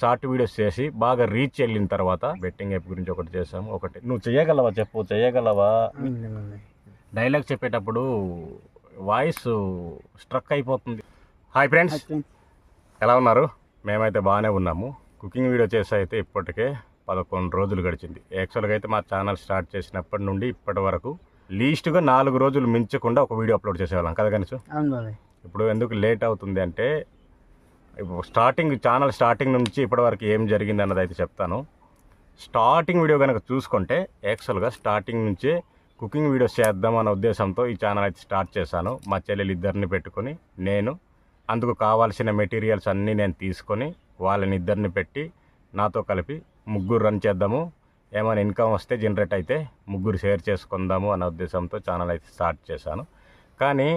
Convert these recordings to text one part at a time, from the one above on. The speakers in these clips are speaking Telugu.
షార్ట్ వీడియోస్ చేసి బాగా రీచ్ వెళ్ళిన తర్వాత బెట్టింగ్ యాప్ గురించి ఒకటి చేసాము ఒకటి నువ్వు చేయగలవా చెప్పు చేయగలవా? డైలాగ్ చెప్పేటప్పుడు వాయిస్ స్ట్రక్ అయిపోతుంది. Hi friends. ఎలా ఉన్నారు? మేమైతే బాగానే ఉన్నాము. కుకింగ్ వీడియో చేసి అయితే ఇప్పటికే పదకొండు రోజులు గడిచింది. యాక్చువల్గా అయితే మా ఛానల్ స్టార్ట్ చేసినప్పటి నుండి ఇప్పటి వరకు లీస్ట్గా నాలుగు రోజులు మించకుండా ఒక వీడియో అప్లోడ్ చేసేవాళ్ళం. కదా కనీసం ఇప్పుడు ఎందుకు లేట్ అవుతుంది అంటే స్టార్టింగ్ ఛానల్ స్టార్టింగ్ నుంచి ఇప్పటివరకు ఏం జరిగింది అన్నది అయితే చెప్తాను. స్టార్టింగ్ వీడియో కనుక చూసుకుంటే యాక్చువల్గా స్టార్టింగ్ నుంచే కుకింగ్ వీడియోస్ చేద్దాం అన్న ఉద్దేశంతో ఈ ఛానల్ అయితే స్టార్ట్ చేశాను. మా చెల్లెలు ఇద్దరిని పెట్టుకొని నేను అందుకు కావాల్సిన మెటీరియల్స్ అన్నీ నేను తీసుకొని వాళ్ళని ఇద్దరిని పెట్టి నాతో కలిపి ముగ్గురు రన్ చేద్దాము. ఏమైనా ఇన్కమ్ వస్తే జనరేట్ అయితే ముగ్గురు షేర్ చేసుకుందాము అన్న ఉద్దేశంతో ఛానల్ అయితే స్టార్ట్ చేశాను. కానీ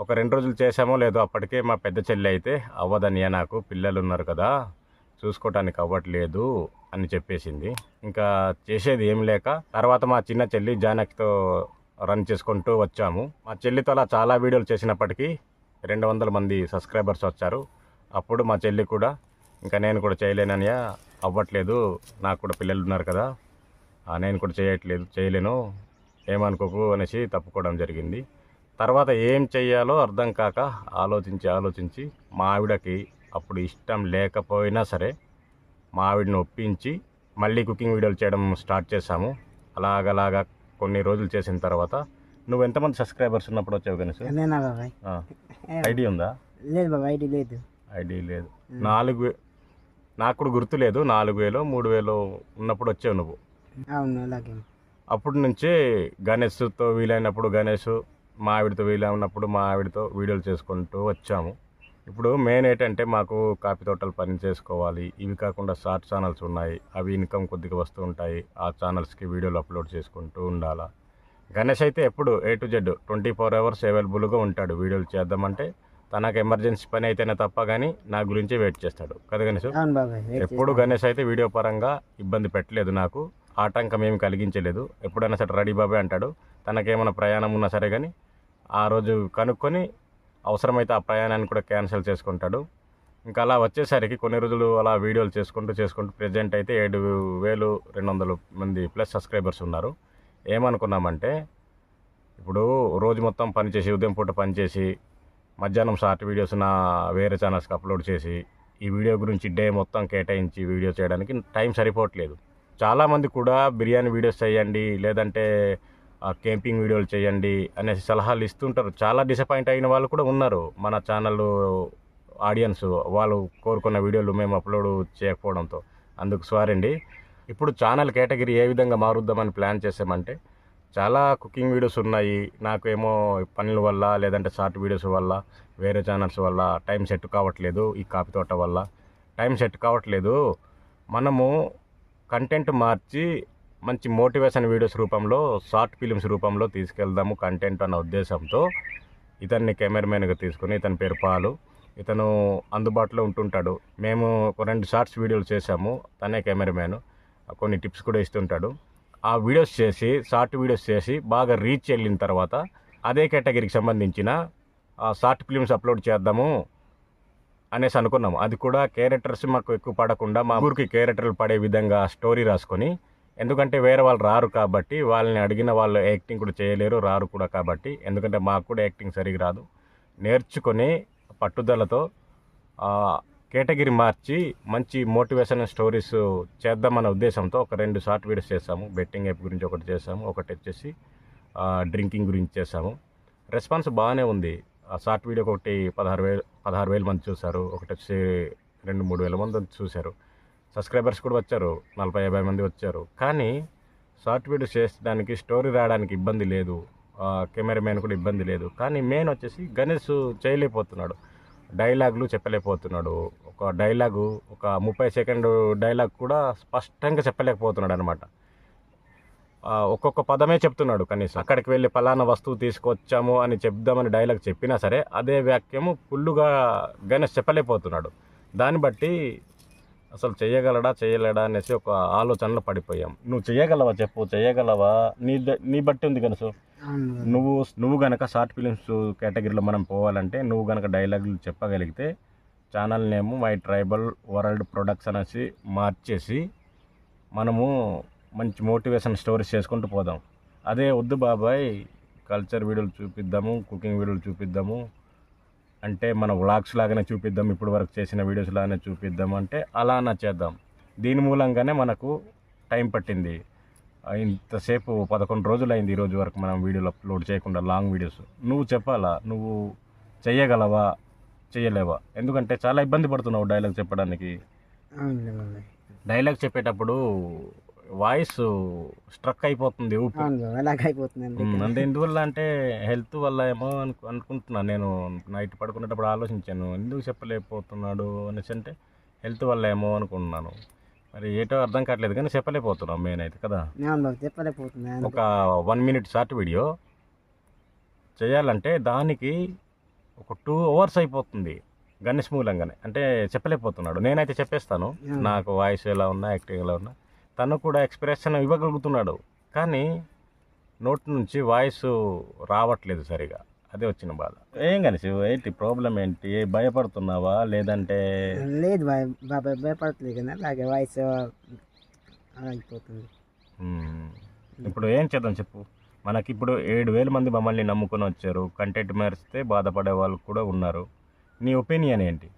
ఒక రెండు రోజులు చేశామో లేదో అప్పటికే మా పెద్ద చెల్లి అయితే అవ్వదనియా నాకు పిల్లలు ఉన్నారు కదా చూసుకోవటానికి అవ్వట్లేదు అని చెప్పేసింది. ఇంకా చేసేది ఏం లేక తర్వాత మా చిన్న చెల్లి జానకితో రన్ చేసుకుంటూ వచ్చాము. మా చెల్లితో అలా చాలా వీడియోలు చేసినప్పటికీ రెండు వందల మంది సబ్స్క్రైబర్స్ వచ్చారు. అప్పుడు మా చెల్లి కూడా ఇంకా నేను కూడా చేయలేననియా అవ్వట్లేదు నాకు కూడా పిల్లలు ఉన్నారు కదా నేను కూడా చేయట్లేదు చేయలేను ఏమనుకోకు అనేసి తప్పుకోవడం జరిగింది. తర్వాత ఏం చెయ్యాలో అర్థం కాక ఆలోచించి ఆలోచించి మా ఆవిడకి అప్పుడు ఇష్టం లేకపోయినా సరే మా ఆవిడని ఒప్పించి మళ్ళీ కుకింగ్ వీడియోలు చేయడం స్టార్ట్ చేశాము. అలాగలాగా కొన్ని రోజులు చేసిన తర్వాత నువ్వు ఎంతమంది సబ్స్క్రైబర్స్ ఉన్నప్పుడు వచ్చావు బాబాయ్? ఐడి ఉందా? లేదు ఐడి లేదు. ఐడి లేదు. నాలుగు నాకు కూడా గుర్తు లేదు. నాలుగు వేలు మూడు వేలు ఉన్నప్పుడు వచ్చావు నువ్వు. అవును అలాగే. అప్పటి నుంచే గణేష్తో వీలైనప్పుడు గణేష్ మా ఆవిడతో వీలైనప్పుడు మా ఆవిడతో వీడియోలు చేసుకుంటూ వచ్చాము. ఇప్పుడు మెయిన్ ఏంటంటే మాకు కాఫీ తోటలు పని చేసుకోవాలి. ఇవి కాకుండా షార్ట్ ఛానల్స్ ఉన్నాయి. అవి ఇన్కమ్ కొద్దిగా వస్తూ ఉంటాయి. ఆ ఛానల్స్కి వీడియోలు అప్లోడ్ చేసుకుంటూ ఉండాలా. గణేష్ అయితే ఎప్పుడు A to Z twenty four hours అవైలబుల్గా ఉంటాడు. వీడియోలు చేద్దామంటే తనకు ఎమర్జెన్సీ పని అయితేనే తప్ప కానీ నా గురించే వెయిట్ చేస్తాడు. కదా గణేష్? ఎప్పుడు గణేష్ అయితే వీడియో పరంగా ఇబ్బంది పెట్టలేదు నాకు. ఆటంకం ఏమి కలిగించలేదు. ఎప్పుడైనా సరే రెడీ బాబాయ్ అంటాడు. తనకేమైనా ప్రయాణం ఉన్నా సరే కానీ ఆ రోజు కనుక్కొని అవసరమైతే ఆ ప్రయాణాన్ని కూడా క్యాన్సిల్ చేసుకుంటాడు. ఇంకా అలా వచ్చేసరికి కొన్ని రోజులు అలా వీడియోలు చేసుకుంటూ చేసుకుంటూ ప్రజెంట్ అయితే ఏడు వేలు రెండు వందలు మంది ప్లస్ సబ్స్క్రైబర్స్ ఉన్నారు. ఏమనుకున్నామంటే ఇప్పుడు రోజు మొత్తం పనిచేసి ఉదయం పూట పనిచేసి మధ్యాహ్నం షార్ట్ వీడియోస్ నా వేరే ఛానల్స్కి అప్లోడ్ చేసి ఈ వీడియో గురించి డే మొత్తం కేటాయించి వీడియో చేయడానికి టైం సరిపోవట్లేదు. చాలామంది కూడా బిర్యానీ వీడియోస్ చేయండి లేదంటే క్యాంపింగ్ వీడియోలు చేయండి అనేసి సలహాలు ఇస్తుంటారు. చాలా డిసప్పాయింట్ అయిన వాళ్ళు కూడా ఉన్నారు. మన ఛానల్ ఆడియన్స్ వాళ్ళు కోరుకున్న వీడియోలు మేము అప్లోడ్ చేయకపోవడంతో. అందుకు సారీ అండి. ఇప్పుడు ఛానల్ కేటగిరీ ఏ విధంగా మారుద్దామని ప్లాన్ చేసామంటే చాలా కుకింగ్ వీడియోస్ ఉన్నాయి. నాకు ఏమో పనుల వల్ల లేదంటే షార్ట్ వీడియోస్ వల్ల వేరే ఛానల్స్ వల్ల టైం సెట్ కావట్లేదు ఈ కాపీ తోట వల్ల. టైం సెట్ కావట్లేదు. మనము కంటెంట్ మార్చి మంచి మోటివేషన్ వీడియోస్ రూపంలో షార్ట్ ఫిలిమ్స్ రూపంలో తీసుకెళ్దాము కంటెంట్ అన్న ఉద్దేశంతో. ఇతన్ని కెమెరామెన్గా తీసుకుని ఇతని పేరు పాలు. ఇతను అందుబాటులో ఉంటుంటాడు. మేము రెండు షార్ట్స్ వీడియోలు చేశాము. తనే కెమెరామెన్. కొన్ని టిప్స్ కూడా ఇస్తుంటాడు. ఆ వీడియోస్ చేసి షార్ట్ వీడియోస్ చేసి బాగా రీచ్ వెళ్ళిన తర్వాత అదే కేటగిరీకి సంబంధించిన షార్ట్ ఫిలిమ్స్ అప్లోడ్ చేద్దాము అనేసి అనుకున్నాము. అది కూడా క్యారెక్టర్స్ మాకు ఎక్కువ పడకుండా మా ఊరికి క్యారెక్టర్లు పడే విధంగా స్టోరీ రాసుకొని ఎందుకంటే వేరే వాళ్ళు రారు కాబట్టి వాళ్ళని అడిగిన వాళ్ళు యాక్టింగ్ కూడా చేయలేరు రారు కూడా కాబట్టి. ఎందుకంటే మాకు కూడా యాక్టింగ్ సరిగా రాదు. నేర్చుకొని పట్టుదలతో కేటగిరీ మార్చి మంచి మోటివేషన్ స్టోరీస్ చేద్దామన్న ఉద్దేశంతో ఒక రెండు షార్ట్ వీడియోస్ చేసాము బెట్టింగ్ యాప్ గురించి ఒకటి చేసాము ఒకటి వచ్చేసి డ్రింకింగ్ గురించి చేసాము రెస్పాన్స్ బాగానే ఉంది. ఆ షార్ట్ వీడియోకి ఒకటి పదహారు వేలు పదహారు వేల మంది చూశారు ఒకటి వచ్చి రెండు మూడు వేల మంది చూశారు. సబ్స్క్రైబర్స్ కూడా వచ్చారు. నలభై యాభై మంది వచ్చారు. కానీ షార్ట్ వీడియో చేసడానికి స్టోరీ రావడానికి ఇబ్బంది లేదు. కెమెరామెన్ కూడా ఇబ్బంది లేదు. కానీ మెయిన్ వచ్చేసి గణేష్ చేయలేకపోతున్నాడు. డైలాగులు చెప్పలేకపోతున్నాడు. ఒక డైలాగు ఒక ముప్పై సెకండ్ డైలాగ్ కూడా స్పష్టంగా చెప్పలేకపోతున్నాడు అనమాట ఒక్కొక్క పదమే చెప్తున్నాడు కనీసం. అక్కడికి వెళ్ళి ఫలానా వస్తువు తీసుకొచ్చాము అని చెప్దామని డైలాగ్ చెప్పినా సరే అదే వాక్యము ఫుల్లుగా గణేష్ చెప్పలేకపోతున్నాడు. దాన్ని బట్టి అసలు చేయగలడా చేయలేడా అనేసి ఒక ఆలోచనలో పడిపోయాం. నువ్వు చేయగలవా చెప్పు చేయగలవా నీ నీ బట్టి ఉంది కనసు. నువ్వు నువ్వు గనక షార్ట్ ఫిలిమ్స్ కేటగిరీలో మనం పోవాలంటే నువ్వు గనక డైలాగులు చెప్పగలిగితే channel name my tribal world products అనేసి మార్చేసి మనము మంచి మోటివేషన్ స్టోరీస్ చేసుకుంటూ పోదాం. అదే వద్దు బాబాయ్ కల్చర్ వీడియోలు చూపిద్దాము కుకింగ్ వీడియోలు చూపిద్దాము అంటే మన వ్లాగ్స్ లాగానే చూపిద్దాం ఇప్పుడు వరకు చేసిన వీడియోస్ లాగానే చూపిద్దాం అంటే అలా చేద్దాం. దీని మూలంగానే మనకు టైం పట్టింది. ఇంతసేపు పదకొండు రోజులు అయింది ఈ రోజు వరకు మనం వీడియోలు అప్లోడ్ చేయకుండా లాంగ్ వీడియోస్. నువ్వు చెప్పాలా? నువ్వు చెయ్యగలవా? చెయ్యలేవా? ఎందుకంటే చాలా ఇబ్బంది పడుతున్నావు డైలాగ్ చెప్పడానికి. డైలాగ్ చెప్పేటప్పుడు వాయిస్ స్ట్రక్ అయిపోతుంది ఊపి. అలాగ అయిపోతుంది. అంటే ఎందువల్ల అంటే హెల్త్ వల్ల ఏమో అనుకు అనుకుంటున్నాను. నేను నైట్ పడుకునేటప్పుడు ఆలోచించాను. ఎందుకు చెప్పలేకపోతున్నాడు అనేసి అంటే హెల్త్ వల్ల ఏమో అనుకుంటున్నాను. మరి ఏటో అర్థం కావట్లేదు కానీ చెప్పలేకపోతున్నాం మెయిన్ అయితే కదా అందుకే. ఒక వన్ మినిట్ షార్ట్ వీడియో చేయాలంటే దానికి ఒక టూ అవర్స్ అయిపోతుంది గణేష్ మూలంగానే. అంటే చెప్పలేకపోతున్నాడు. నేనైతే చెప్పేస్తాను. నాకు వాయిస్ ఎలా ఉన్నా యాక్టింగ్ ఎలా ఉన్నా. తను కూడా ఎక్స్ప్రెషన్ ఇవ్వగలుగుతున్నాడు. కానీ నోటి నుంచి వాయిస్ రావట్లేదు సరిగా. అదే వచ్చిన బాధ. ఏం గణేష్ ఏంటి ప్రాబ్లం ఏంటి? భయపడుతున్నావా? లేదంటే లేదు బాబాయ్ భయపడట్లేదు కదా అలాగే వాయిస్ అయిపోతుంది. ఇప్పుడు ఏం చేద్దాం చెప్పు. మనకి ఇప్పుడు ఏడు వేల మంది మమ్మల్ని నమ్ముకొని వచ్చారు. కంటెంట్ మెరిస్తే బాధపడే వాళ్ళు కూడా ఉన్నారు. నీ ఒపీనియన్ ఏంటి?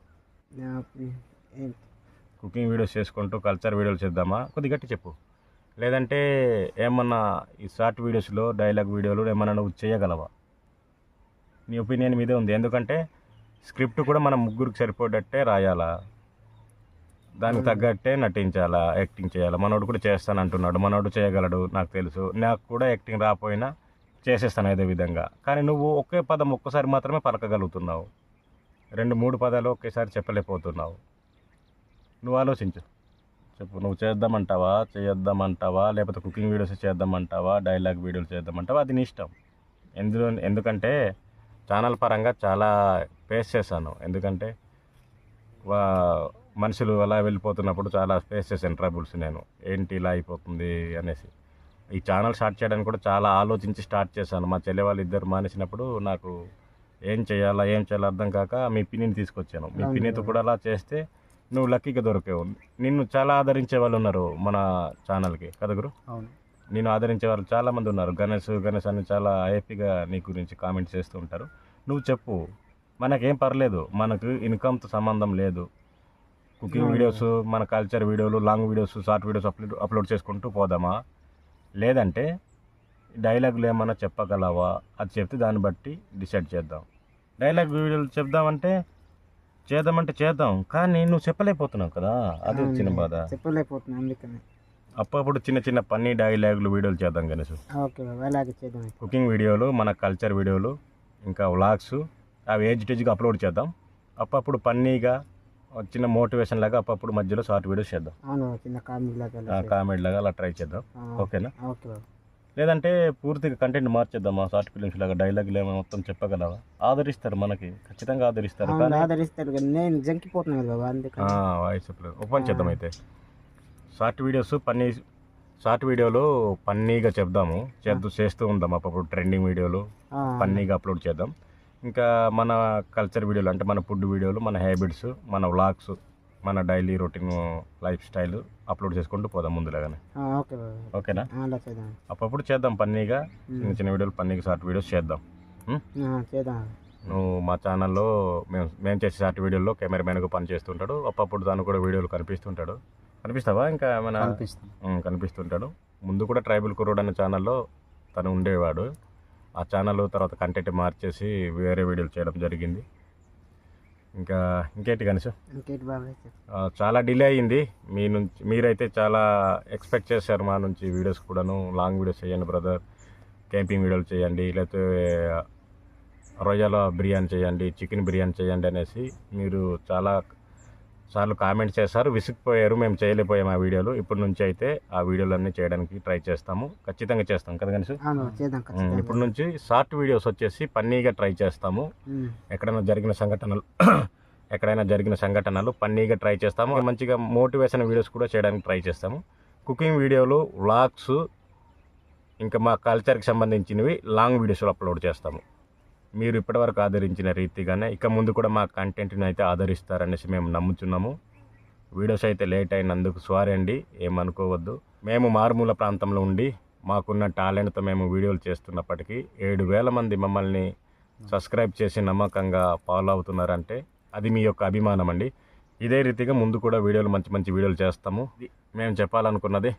కుకింగ్ వీడియోస్ చేసుకుంటూ కల్చర్ వీడియోలు చేద్దామా? కొద్ది గట్టి చెప్పు. లేదంటే ఏమన్నా ఈ షార్ట్ వీడియోస్లో డైలాగ్ వీడియోలు ఏమన్నా నువ్వు చేయగలవా? నీ ఒపీనియన్ మీదే ఉంది. ఎందుకంటే స్క్రిప్ట్ కూడా మనం ముగ్గురికి సరిపోయేటట్టే రాయాలా? దానికి తగ్గట్టే నటించాలా యాక్టింగ్ చేయాలా? మనోడు కూడా చేస్తాను అంటున్నాడు. మనోడు చేయగలడు నాకు తెలుసు. నాకు కూడా యాక్టింగ్ రాపోయినా చేసేస్తాను అదే విధంగా. కానీ నువ్వు ఒకే పదం ఒక్కసారి మాత్రమే పలకగలుగుతున్నావు. రెండు మూడు పదాలు ఒకేసారి చెప్పలేకపోతున్నావు. నువ్వు ఆలోచించు. చెప్పు నువ్వు చేద్దామంటావా? చేయొద్దామంటావా? లేకపోతే కుకింగ్ వీడియోస్ చేద్దామంటావా? డైలాగ్ వీడియోలు చేద్దామంటావా? అది నీ ఇష్టం. ఎందులో ఎందుకంటే ఛానల్ పరంగా చాలా ఫేస్ చేశాను. ఎందుకంటే వా మనుషులు అలా వెళ్ళిపోతున్నప్పుడు చాలా ఫేస్ చేశాను ట్రబుల్స్ నేను. ఏంటి ఇలా అయిపోతుంది అనేసి. ఈ ఛానల్ స్టార్ట్ చేయడానికి కూడా చాలా ఆలోచించి స్టార్ట్ చేశాను. మా చెల్లె వాళ్ళు ఇద్దరు మానేసినప్పుడు నాకు ఏం చేయాలా ఏం చేయాలో అర్థం కాక మీ పిన్నిని తీసుకొచ్చాను. మీ. పిన్నితో కూడా అలా చేస్తే నువ్వు లక్కీగా దొరికావు. నిన్ను చాలా ఆదరించే వాళ్ళు ఉన్నారు మన ఛానల్కి. కదా గురు? అవును. నేను ఆదరించే వాళ్ళు చాలా మంది ఉన్నారు. గణేష్ గణేష్ అని చాలా హ్యాపీగా నీ గురించి కామెంట్ చేస్తూ ఉంటారు. నువ్వు చెప్పు మనకేం పర్లేదు? మనకు ఇన్కమ్తో సంబంధం లేదు. కుకింగ్. వీడియోస్ మన కల్చర్ వీడియోలు long videos short videos upload upload చేసుకుంటూ పోదామా? లేదంటే డైలాగులు ఏమన్నా చెప్పగలవా? అది చెప్తే దాన్ని బట్టి డిసైడ్ చేద్దాం. డైలాగ్ వీడియోలు చెప్దామంటే చేద్దామంటే చేద్దాం. కానీ నువ్వు చెప్పలేకపోతున్నావు కదా. అది వచ్చిన. బాధ. చెప్పలేకపోతున్నా అందుకని. అప్పుడప్పుడు చిన్న చిన్న పన్నీ డైలాగులు వీడియోలు చేద్దాం గణేష్. ఓకే అలాగే చేద్దాం కుకింగ్ వీడియోలు మన కల్చర్ వీడియోలు ఇంకా వ్లాగ్స్ అవి ఏజ్ టేజ్గా అప్లోడ్ చేద్దాం. అప్పుడప్పుడు పన్నీగా చిన్న మోటివేషన్ లాగా అప్పుడప్పుడు మధ్యలో షార్ట్ వీడియోస్ చేద్దాం. అవును చిన్న కామెడీ లాగా. కామెడీ లాగా అలా ట్రై చేద్దాం. ఓకేనా? ఓకే లేదంటే పూర్తిగా కంటెంట్ మార్చేద్దామా? షార్ట్ ఫిలిమ్స్ లాగా డైలాగులు ఏమో మొత్తం చెప్పగలవా? ఆదరిస్తారు మనకి ఖచ్చితంగా ఆదరిస్తారు. ఆదరిస్తారు నేను జంకిపోతున్నాను కదా బాబా అందుకని. వాయిస్ ఓపెన్ చేద్దాం అయితే. షార్ట్ వీడియోస్ పన్నీ షార్ట్ వీడియోలు పన్నీగా చెప్దాము. చేద్దు చేస్తూ ఉందాం అప్పుడు ట్రెండింగ్ వీడియోలు ఆ, ఫన్నీగా అప్లోడ్ చేద్దాం. ఇంకా మన కల్చర్ వీడియోలు అంటే మన ఫుడ్ వీడియోలు మన హ్యాబిట్స్ మన వ్లాగ్స్ మన daily routine lifestyle upload చేసుకుంటూ పోదాం ముందులాగానే. ఓకే ఓకేనా? అప్పుడప్పుడు చేద్దాం పన్నీగా. చిన్న చిన్న వీడియోలు పన్నీగా షార్ట్ వీడియోస్ చేద్దాం. చేద్దాం. నువ్వు మా ఛానల్లో మేము మేము చేసే షార్ట్ వీడియోల్లో కెమెరామెన్గా పని చేస్తుంటాడు. అప్పుడప్పుడు దాని కూడా వీడియోలు కనిపిస్తుంటాడు. కనిపిస్తావా ఇంకా ఏమైనా? కనిపిస్తుంటాడు. ముందు కూడా ట్రైబల్ కుర్రోడ్ అనే ఛానల్లో తను ఉండేవాడు. ఆ ఛానల్ తర్వాత కంటెంట్ మార్చేసి వేరే వీడియోలు చేయడం జరిగింది. ఇంకా ఇంకేంటి కనీసం ఇంకేంటి బాబాయ్ చాలా డిలే అయ్యింది. మీ నుంచి మీరైతే చాలా ఎక్స్పెక్ట్ చేశారు మా నుంచి వీడియోస్ కూడాను. లాంగ్ వీడియోస్ చేయండి బ్రదర్. క్యాంపింగ్ వీడియోలు చేయండి లేకపోతే రొయ్యల బిర్యానీ చేయండి చికెన్ బిర్యానీ చేయండి అనేసి మీరు చాలా సార్లు కామెంట్ చేశారు విసిగిపోయారు మేము చేయలేకపోయాము ఆ వీడియోలు. ఇప్పటి నుంచి అయితే ఆ వీడియోలన్నీ చేయడానికి ట్రై చేస్తాము. ఖచ్చితంగా చేస్తాం. కదా కనీసం ఇప్పటి నుంచి షార్ట్ వీడియోస్ వచ్చేసి పన్నీగా ట్రై చేస్తాము. ఎక్కడైనా జరిగిన సంఘటనలు ఎక్కడైనా జరిగిన సంఘటనలు పన్నీగా ట్రై చేస్తాము. మంచిగా మోటివేషన్ వీడియోస్ కూడా చేయడానికి ట్రై చేస్తాము. కుకింగ్ వీడియోలు వ్లాగ్స్ ఇంకా మా కల్చర్కి సంబంధించినవి లాంగ్ వీడియోస్లో అప్లోడ్ చేస్తాము. మీరు ఇప్పటివరకు ఆదరించిన రీతిగానే ఇక ముందు కూడా మా కంటెంట్ని అయితే ఆదరిస్తారనేసి మేము నమ్ముచున్నాము. వీడియోస్ అయితే లేట్ అయినందుకు సారీ అండి ఏమనుకోవద్దు. మేము మారుమూల ప్రాంతంలో ఉండి మాకున్న టాలెంట్తో మేము వీడియోలు చేస్తున్నప్పటికీ ఏడు వేల మంది మమ్మల్ని సబ్స్క్రైబ్ చేసి నమ్మకంగా ఫాలో అవుతున్నారంటే అది మీ యొక్క అభిమానం అండి. ఇదే రీతిగా ముందు కూడా వీడియోలు మంచి మంచి వీడియోలు చేస్తాము. మేము చెప్పాలనుకున్నది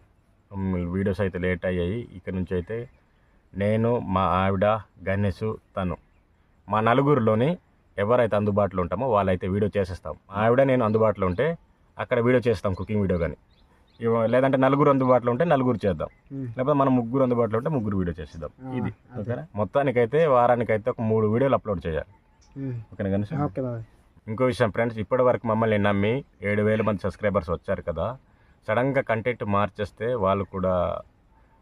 వీడియోస్ అయితే లేట్ అయ్యాయి. ఇక నుంచి అయితే నేను మా ఆవిడ గణేష్ తను మా నలుగురిలోని ఎవరైతే అందుబాటులో ఉంటామో వాళ్ళైతే వీడియో చేసేస్తాం. మా ఆవిడ నేను అందుబాటులో ఉంటే అక్కడ వీడియో చేస్తాం కుకింగ్ వీడియో కానీ లేదంటే నలుగురు అందుబాటులో ఉంటే నలుగురు చేద్దాం. లేకపోతే మనం ముగ్గురు అందుబాటులో ఉంటే ముగ్గురు వీడియో చేసేద్దాం. ఇది. ఓకేనా? మొత్తానికైతే వారానికైతే ఒక మూడు వీడియోలు అప్లోడ్ చేయాలి. ఓకేనా గణేష్? బాబాయ్. ఇంకో విషయం ఫ్రెండ్స్ ఇప్పటి వరకు మమ్మల్ని నమ్మి ఏడు వేల మంది సబ్స్క్రైబర్స్ వచ్చారు కదా సడన్గా కంటెంట్ మార్చేస్తే వాళ్ళు కూడా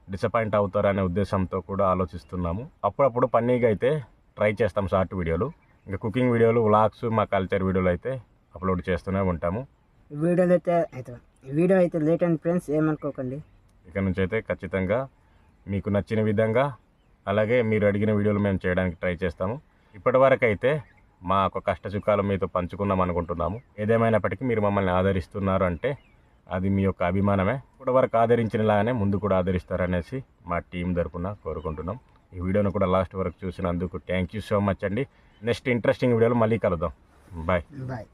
డిసప్పాయింట్ అవుతారనే ఉద్దేశంతో కూడా ఆలోచిస్తున్నాము. అప్పుడప్పుడు పన్నీగా అయితే ట్రై చేస్తాం షార్ట్ వీడియోలు. ఇంకా కుకింగ్ వీడియోలు వ్లాగ్స్ మా కల్చర్ వీడియోలు అయితే అప్లోడ్ చేస్తూనే ఉంటాము. వీడియోలు అయితే అయితే వీడియో అయితే లేట్ అండ్ ఫ్రెండ్స్ ఏమనుకోకండి. ఇక నుంచి అయితే ఖచ్చితంగా మీకు నచ్చిన విధంగా అలాగే మీరు అడిగిన వీడియోలు మేము చేయడానికి ట్రై చేస్తాము. ఇప్పటి వరకు అయితే మా యొక్క కష్ట సుఖాలు మీతో పంచుకున్నాం అనుకుంటున్నాము. ఏదేమైనప్పటికీ మీరు మమ్మల్ని ఆదరిస్తున్నారు అంటే అది మీ యొక్క అభిమానమే. ఇప్పటి వరకు ఆదరించినలాగానే ముందు కూడా ఆదరిస్తారనేసి మా టీం తరపున కోరుకుంటున్నాం. ఈ వీడియోను కూడా లాస్ట్ వరకు చూసినందుకు థ్యాంక్ యూ సో మచ్ అండి. నెక్స్ట్ ఇంట్రెస్టింగ్ వీడియోలో మళ్ళీ కలుద్దాం. Bye bye